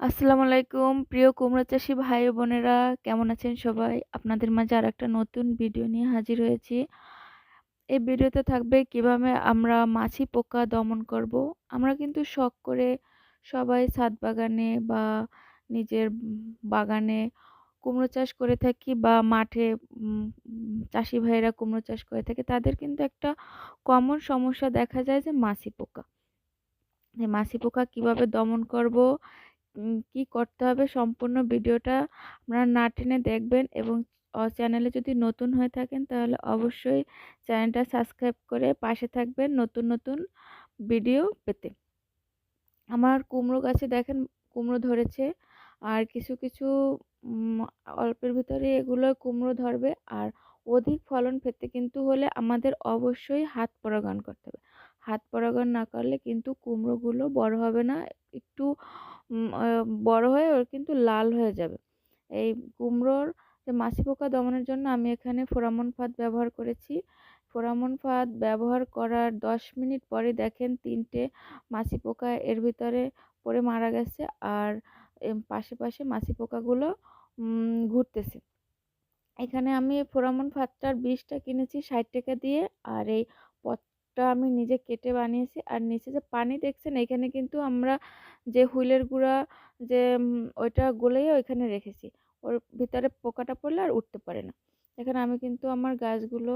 আসসালামু আলাইকুম। প্রিয় কুমড়ো চাষি ভাই বোনেরা, কেমন আছেন সবাই? আপনাদের মাঝে আর একটা নতুন ভিডিও নিয়ে হাজির হয়েছি। এই ভিডিওতে থাকবে কীভাবে আমরা মাছি পোকা দমন করব। আমরা কিন্তু শখ করে সবাই ছাদ বাগানে বা নিজের বাগানে কুমড়ো চাষ করে থাকি বা মাঠে চাষি ভাইয়েরা কুমড়ো চাষ করে থাকে, তাদের কিন্তু একটা কমন সমস্যা দেখা যায় যে মাছি পোকা। মাছি পোকা কীভাবে দমন করব কি করতে হবে সম্পূর্ণ ভিডিওটা আপনারা না টেনে দেখবেন এবং চ্যানেলে যদি নতুন হয়ে থাকেন তাহলে অবশ্যই চ্যানেলটা সাবস্ক্রাইব করে পাশে থাকবেন নতুন নতুন ভিডিও পেতে। আমার কুমড়ো গাছে দেখেন কুমড়ো ধরেছে আর কিছু কিছু অল্পের ভিতরে এগুলো কুমড়ো ধরবে আর অধিক ফলন পেতে কিন্তু হলে আমাদের অবশ্যই হাত পরাগান করতে হবে। হাত পরাগান না করলে কিন্তু কুমড়োগুলো বড় হবে না, একটু বড় হয়ে ওর কিন্তু লাল হয়ে যাবে। এই কুমড়োর মাছি পোকা দমনের জন্য আমি এখানে ফোরামন ফাঁদ ব্যবহার করেছি। ফোরামন ফাঁদ ব্যবহার করার দশ মিনিট পরে দেখেন তিনটে মাছি পোকা এর ভিতরে পড়ে মারা গেছে আর পাশে পাশে মাছি পোকাগুলো ঘুরতেছে। এখানে আমি ফোরামন ফাঁদটার বিষটা কিনেছি ষাট টাকা দিয়ে আর এই পটটা আমি নিজে কেটে বানিয়েছি। আর নিচে যে পানি দেখছেন, এখানে কিন্তু আমরা যে হুইলের গুঁড়া যে ওইটা গলেই ওইখানে রেখেছি। ওর ভিতরে পোকাটা পড়লে আর উঠতে পারে না। এখানে আমি কিন্তু আমার গাছগুলো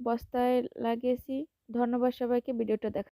বস্তায় লাগিয়েছি। ধন্যবাদ সবাইকে, ভিডিওটা দেখা